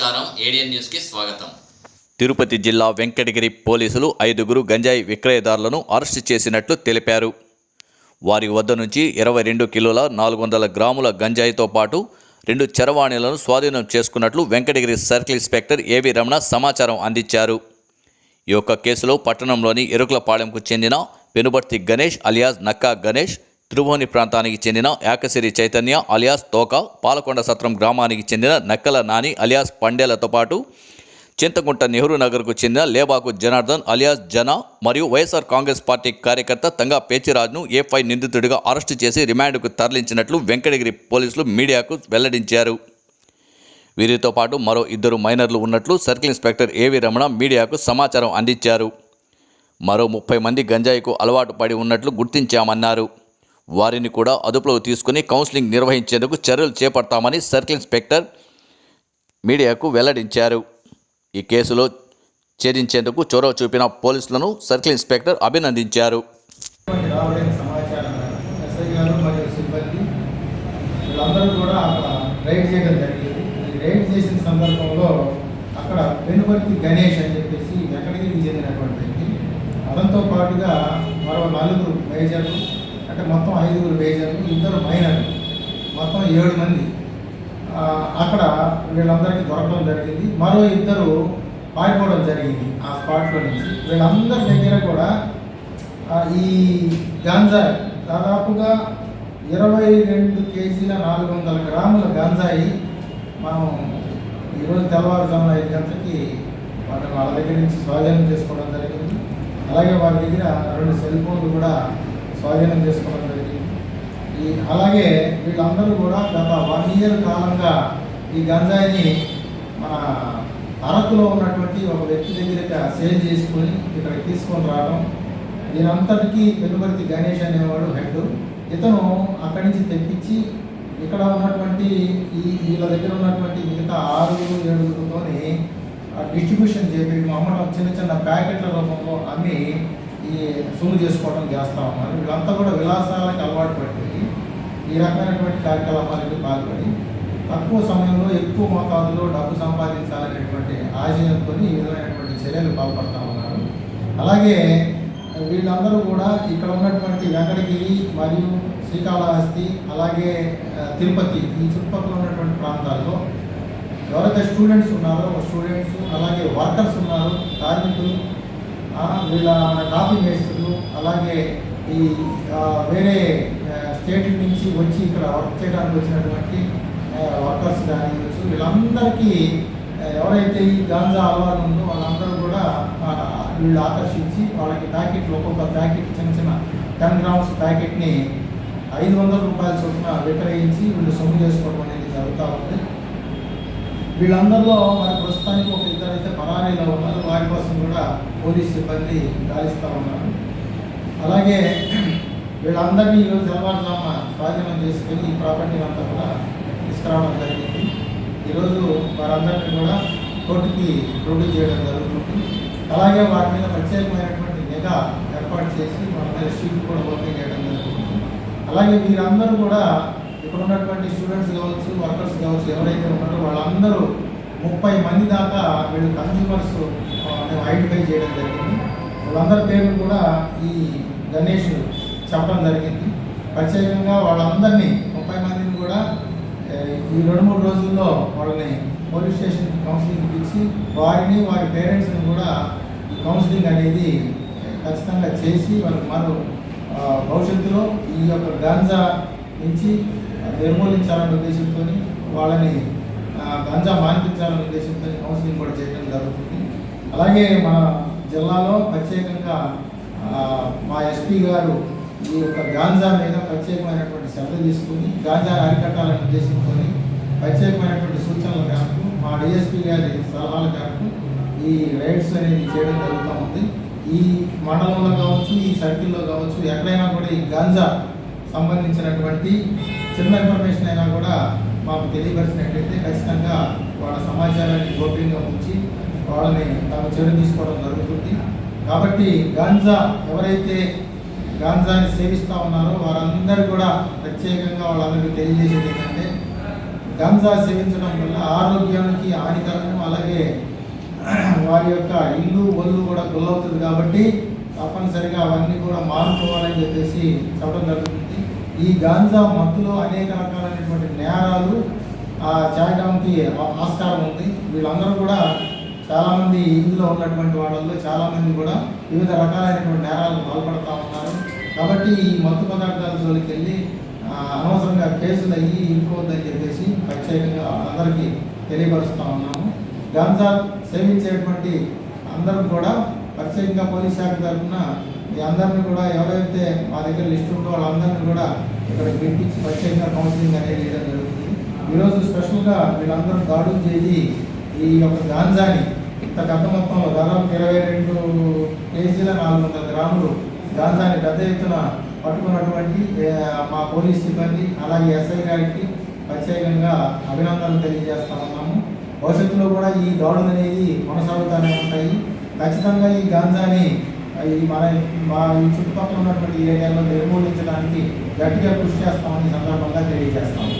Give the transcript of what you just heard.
నమస్కారం. ఏడియన్ న్యూస్కి స్వాగతం. తిరుపతి జిల్లా వెంకటగిరి పోలీసులు ఐదుగురు గంజాయి విక్రయదారులను అరెస్టు చేసినట్లు తెలిపారు. వారి వద్ద నుంచి ఇరవై రెండు కిలోల నాలుగు వందల గ్రాముల గంజాయితో పాటు రెండు చరవాణిలను స్వాధీనం చేసుకున్నట్లు వెంకటగిరి సర్కిల్ ఇన్స్పెక్టర్ ఏవి రమణ సమాచారం అందించారు. ఈ యొక్క కేసులో పట్టణంలోని ఎరుకులపాలెంకు చెందిన పెనుబర్తి గణేష్ అలియాస్ నక్కా గణేష్ త్రిభువని ప్రాంతానికి చెందిన యాకసిరి చైతన్య అలియాస్ తోక పాలకొండ సత్రం గ్రామానికి చెందిన నక్కల నాని అలియాస్ పండేలతో పాటు చింతకుంట నెహ్రూ నగర్కు చెందిన లేబాకు జనార్దన్ అలియాస్ జన మరియు వైఎస్ఆర్ కాంగ్రెస్ పార్టీ కార్యకర్త తంగా పేచిరాజ్ను ఏఫ్ఐ నిందితుడిగా అరెస్టు చేసి రిమాండ్కు తరలించినట్లు వెంకటగిరి పోలీసులు మీడియాకు వెల్లడించారు. వీరితో పాటు మరో ఇద్దరు మైనర్లు ఉన్నట్లు సర్కిల్ ఇన్స్పెక్టర్ ఏవి రమణ మీడియాకు సమాచారం అందించారు. మరో ముప్పై మంది గంజాయికు అలవాటు పడి ఉన్నట్లు గుర్తించామన్నారు. వారిని కూడా అదుపులోకి తీసుకుని కౌన్సిలింగ్ నిర్వహించేందుకు చర్యలు చేపడతామని సర్కిల్ ఇన్స్పెక్టర్ మీడియాకు వెల్లడించారు. ఈ కేసులో ఛేదించేందుకు చొరవ చూపిన పోలీసులను సర్కిల్ ఇన్స్పెక్టర్ అభినందించారు. అక్కడ రైడ్ చేసిన సందర్భంలో అక్కడ వెనుపర్తి గణేష్ అని చెప్పేసి వెంకటగిరికి చెందినటువంటి వ్యక్తి అతనితో పాటుగా మరో నలుగురు మేజర్లు అంటే మొత్తం ఐదుగురు మేజర్లు ఇద్దరు మైనర్లు. మొత్తం ఏడు మంది. అక్కడ వీళ్ళందరికీ దొరకడం జరిగింది. మరో ఇద్దరు పారిపోవడం జరిగింది ఆ స్పాట్లో నుంచి. వీళ్ళందరి దగ్గర కూడా ఈ గంజాయి దాదాపుగా ఇరవై రెండు కేజీల నాలుగు వందల గ్రాముల గంజాయి మనం ఈరోజు తెల్లవారుజామున ఐదు గంటలకి వాళ్ళ వాళ్ళ దగ్గర నుంచి స్వాధీనం చేసుకోవడం జరిగింది. అలాగే వారి దగ్గర రెండు సెల్ ఫోన్లు కూడా స్వాధీనం చేసుకోవడం జరిగింది. ఈ అలాగే వీళ్ళందరూ కూడా గత వన్ ఇయర్ కాలంగా ఈ గంజాయిని మన అరకులో ఉన్నటువంటి ఒక వ్యక్తి దగ్గర సేల్ చేసుకొని ఇక్కడికి తీసుకొని రావడం దీనంతటికీ పెనుబర్తి గణేష్ అనేవాడు హెడ్. ఇతను అక్కడి నుంచి తెప్పించి ఇక్కడ ఉన్నటువంటి ఈ వీళ్ళ దగ్గర ఉన్నటువంటి మిగతా ఆరు ఏడుగురితోని డిస్ట్రిబ్యూషన్ చేపి అమ్మడం చిన్న చిన్న ప్యాకెట్ల రూపంలో అమ్మి ఈ సొమ్ము చేసుకోవడం చేస్తా ఉన్నారు. వీళ్ళంతా కూడా విలాసాలకు అలవాటు పడిపోయి ఈ రకమైనటువంటి కార్యకలాపాలకు పాల్పడి తక్కువ సమయంలో ఎక్కువ మోతాదులో డబ్బు సంపాదించాలనేటువంటి ఆశయంతో ఈ విధమైనటువంటి చర్యలు పాల్పడతా ఉన్నారు. అలాగే వీళ్ళందరూ కూడా ఇక్కడ ఉన్నటువంటి వెంకటగిరి మరియు శ్రీకాళహస్తి అలాగే తిరుపతి ఈ చుట్టుపక్కల ఉన్నటువంటి ప్రాంతాల్లో ఎవరైతే స్టూడెంట్స్ ఉన్నారో స్టూడెంట్స్ అలాగే వర్కర్స్ ఉన్నారు కార్మికులు వీళ్ళ కాఫీ మేస్తులు అలాగే ఈ వేరే స్టేట్ నుంచి వచ్చి ఇక్కడ వర్క్ చేయడానికి వచ్చినటువంటి వర్కర్స్ కానివచ్చు వీళ్ళందరికీ ఎవరైతే ఈ గాంజా అలవాటు ఉందో వాళ్ళందరూ కూడా వీళ్ళు ఆకర్షించి వాళ్ళకి ప్యాకెట్లు ఒక్కొక్క ప్యాకెట్ చిన్న చిన్న టెన్ గ్రామ్స్ ప్యాకెట్ని ఐదు వందల రూపాయల చొప్పున విక్రయించి వీళ్ళు సొమ్ము చేసుకోవడం అనేది జరుగుతూ ఉంది. వీళ్ళందరిలో మరి ప్రస్తుతానికి ఒక ఇద్దరు అయితే పరారీలో ఉన్నారు. వారి కోసం కూడా పోలీస్ సిబ్బంది గాలిస్తూ ఉన్నారు. అలాగే వీళ్ళందరినీ ఈరోజు తెల్లవారుజామున స్వాధీనం చేసుకొని ఈ ప్రాపర్టీ అంతా కూడా తీసుకురావడం జరిగింది. ఈరోజు వారందరినీ కూడా కోర్టుకి ప్రొడ్యూస్ చేయడం జరుగుతుంది. అలాగే వారి మీద ప్రత్యేకమైనటువంటి నిఘా ఏర్పాటు చేసి వారి మీద షీట్ కూడా ఓపెన్ చేయడం జరుగుతుంది. అలాగే వీరందరూ కూడా ఇక్కడ ఉన్నటువంటి స్టూడెంట్స్ కావచ్చు వర్కర్స్ కావచ్చు ఎవరైతే ఉన్నారో అందరూ ముప్పై మంది దాకా వీళ్ళు కన్స్యూమర్స్ మేము ఐడెంటిఫై చేయడం జరిగింది. వాళ్ళందరి పేర్లు కూడా ఈ గణేష్ చెప్పడం జరిగింది. ప్రత్యేకంగా వాళ్ళందరినీ ముప్పై మందిని కూడా ఈ రెండు మూడు రోజుల్లో వాళ్ళని పోలీస్ స్టేషన్ కౌన్సిలింగ్ ఇచ్చి వారిని వారి పేరెంట్స్ని కూడా ఈ కౌన్సిలింగ్ అనేది ఖచ్చితంగా చేసి వాళ్ళకి మరో భవిష్యత్తులో ఈ యొక్క గాంజా నుంచి నిర్మూలించాలనే ఉద్దేశంతో వాళ్ళని గంజా మానిపించాలనే ఉద్దేశంతో కౌన్సిలింగ్ కూడా చేయడం జరుగుతుంది. అలాగే మన జిల్లాలో ప్రత్యేకంగా మా ఎస్పీ గారు ఈ యొక్క గాంజా మీద ప్రత్యేకమైనటువంటి శ్రద్ధ తీసుకుని గాంజా అరికట్టాలనే ఉద్దేశంతో ప్రత్యేకమైనటువంటి సూచనల మేరకు మా డిఎస్పీ గారి సలహాల మేరకు ఈ రైడ్స్ అనేది చేయడం జరుగుతూ ఉంది. ఈ మండలంలో కావచ్చు ఈ సర్కిల్లో కావచ్చు ఎక్కడైనా కూడా ఈ గాంజా సంబంధించినటువంటి చిన్న ఇన్ఫర్మేషన్ అయినా కూడా మాకు తెలియపరిచినట్లయితే ఖచ్చితంగా వాళ్ళ సమాచారాన్ని గోప్యంగా ఉంచి వాళ్ళని తమ చర్య తీసుకోవడం జరుగుతుంది. కాబట్టి గాంజా ఎవరైతే గాంజాని సేవిస్తూ ఉన్నారో వారందరూ కూడా ప్రత్యేకంగా వాళ్ళందరికీ తెలియజేసేది ఏంటంటే గంజా సేవించడం వల్ల ఆరోగ్యానికి హానికరము అలాగే వారి యొక్క ఇల్లు ఒళ్ళు కూడా గుల్లవుతుంది కాబట్టి తప్పనిసరిగా అవన్నీ కూడా మారుకోవాలని చెప్పేసి చెప్పడం జరుగుతుంది. ఈ గాంజా మత్తులో అనేక రకాలైనటువంటి నేరాలు చేయడానికి ఆస్కారం ఉంది. వీళ్ళందరూ కూడా చాలామంది ఇందులో ఉన్నటువంటి వాళ్ళల్లో చాలామంది కూడా వివిధ రకాలైనటువంటి నేరాలకు పాల్పడుతూ ఉన్నారు. కాబట్టి ఈ మత్తు పదార్థాల జోలికి వెళ్ళి అనవసరంగా కేసులు అయ్యి ఇంకోవద్దని చెప్పేసి ప్రత్యేకంగా అందరికీ తెలియపరుస్తూ ఉన్నాము. గాంజా సేవించేటువంటి అందరూ కూడా ప్రత్యేకంగా పోలీస్ శాఖ తరఫున ఈ అందరినీ కూడా ఎవరైతే మా దగ్గర లిస్ట్ ఉందో వాళ్ళందరినీ కూడా ఇక్కడ పిలిపించి ప్రత్యేకంగా కౌన్సిలింగ్ అనేది చేయడం జరుగుతుంది. ఈరోజు స్పెషల్గా వీళ్ళందరూ దాడులు చేసి ఈ యొక్క గాంజాని ఇంత పెద్ద మొత్తంలో దాదాపు ఇరవై రెండు కేజీల నాలుగు వందల గ్రాములు గాంజాని పెద్ద ఎత్తున పట్టుకున్నటువంటి మా పోలీస్ సిబ్బంది అలాగే ఎస్ఐ గారికి ప్రత్యేకంగా అభినందనలు తెలియజేస్తా ఉన్నాము భవిష్యత్తులో కూడా ఈ దాడులు అనేది కొనసాగుతూనే ఉంటాయి. ఖచ్చితంగా ఈ గాంజాని ఈ మన మా ఈ చుట్టుపక్కల ఉన్నటువంటి ఏరియాలో నిర్మూలించడానికి గట్టిగా కృషి చేస్తామని సందర్భంగా తెలియజేస్తాము.